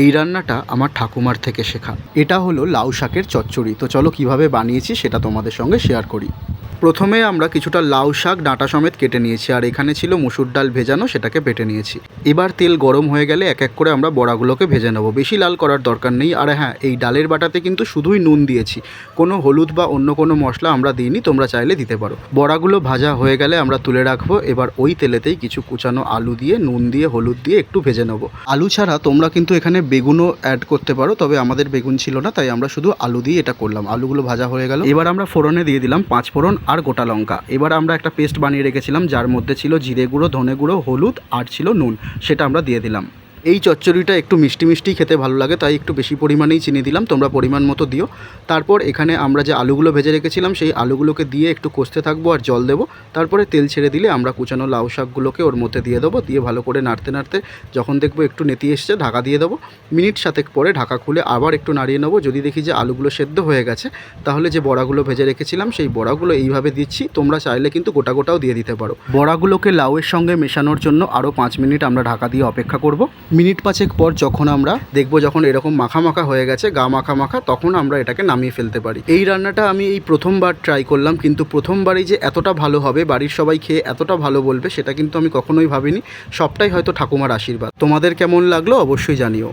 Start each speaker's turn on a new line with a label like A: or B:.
A: এই রান্নাটা আমার ঠাকুমার থেকে শেখা। এটা হলো লাউ শাকের চচ্চড়ি। তো চলো কীভাবে বানিয়েছি সেটা তোমাদের সঙ্গে শেয়ার করি। প্রথমে আমরা কিছুটা লাউ শাক, ডাঁটা সমেত কেটে নিয়েছি, আর এখানে ছিল মুসুর ডাল ভেজানো, সেটাকে বেটে নিয়েছি। এবার তেল গরম হয়ে গেলে এক এক করে আমরা বড়াগুলোকে ভেজে নেব। বেশি লাল করার দরকার নেই। আর হ্যাঁ এই ডালের বাটাতে কিন্তু শুধুই নুন দিয়েছি। কোনো হলুদ বা অন্য কোনো মশলা আমরা দিইনি, তোমরা চাইলে দিতে পারো। বড়াগুলো ভাজা হয়ে গেলে আমরা তুলে রাখব। এবার ওই তেলেতেই কিছু কুচানো আলু দিয়ে, নুন দিয়ে, হলুদ দিয়ে একটু ভেজে নেব। আলু ছাড়া তোমরা কিন্তু এখানে বেগুনও অ্যাড করতে পারো, তবে আমাদের বেগুন ছিল না, তাই আমরা শুধু আলু দিয়ে এটা করলাম। আলুগুলো ভাজা হয়ে গেল। এবার আমরা ফোড়নে দিয়ে দিলাম পাঁচ ফোড়ন আর গোটা লঙ্কা। এবার আমরা একটা পেস্ট বানিয়ে রেখেছিলাম, যার মধ্যে ছিল জিরে গুঁড়ো, ধনে গুঁড়ো, হলুদ, আর ছিল নুন, সেটা আমরা দিয়ে দিলাম। এই চচ্চড়িটা একটু মিষ্টি মিষ্টি খেতে ভালো লাগে, তাই একটু বেশি পরিমাণেই চিনি দিলাম, তোমরা পরিমাণ মতো দিও। তারপর এখানে আমরা যে আলুগুলো ভেজে রেখেছিলাম, সেই আলুগুলোকে দিয়ে একটু কষতে থাকব আর জল দেবো। তারপরে তেল ছেড়ে দিলে আমরা কুচানো লাউ শাকগুলোকে ওর মধ্যে দিয়ে দেবো, দিয়ে ভালো করে নাড়তে নাড়তে যখন দেখব একটু নেতিয়ে এসছে, ঢাকা দিয়ে দেবো। মিনিট সাতেক পরে ঢাকা খুলে আবার একটু নাড়িয়ে নেব। যদি দেখি যে আলুগুলো সেদ্ধ হয়ে গেছে, তাহলে যে বড়াগুলো ভেজে রেখেছিলাম, সেই বড়াগুলো এইভাবে দিচ্ছি, তোমরা চাইলে কিন্তু গোটা গোটাও দিয়ে দিতে পারো। বড়াগুলোকে লাউয়ের সঙ্গে মেশানোর জন্য আরও পাঁচ মিনিট আমরা ঢাকা দিয়ে অপেক্ষা করব। মিনিট পাঁচেক পর যখন আমরা দেখব যখন এরকম মাখা মাখা হয়ে গেছে, গা মাখা মাখা তখন আমরা এটাকে নামিয়ে ফেলতে পারি। এই রান্নাটা আমি এই প্রথমবার ট্রাই করলাম, কিন্তু প্রথমবারই যে এতটা ভালো হবে, বাড়ির সবাই খেয়ে এতটা ভালো বলবে, সেটা কিন্তু আমি কখনোই ভাবিনি। সবটাই হয়তো ঠাকুমার আশীর্বাদ। তোমাদের কেমন লাগল অবশ্যই জানিও।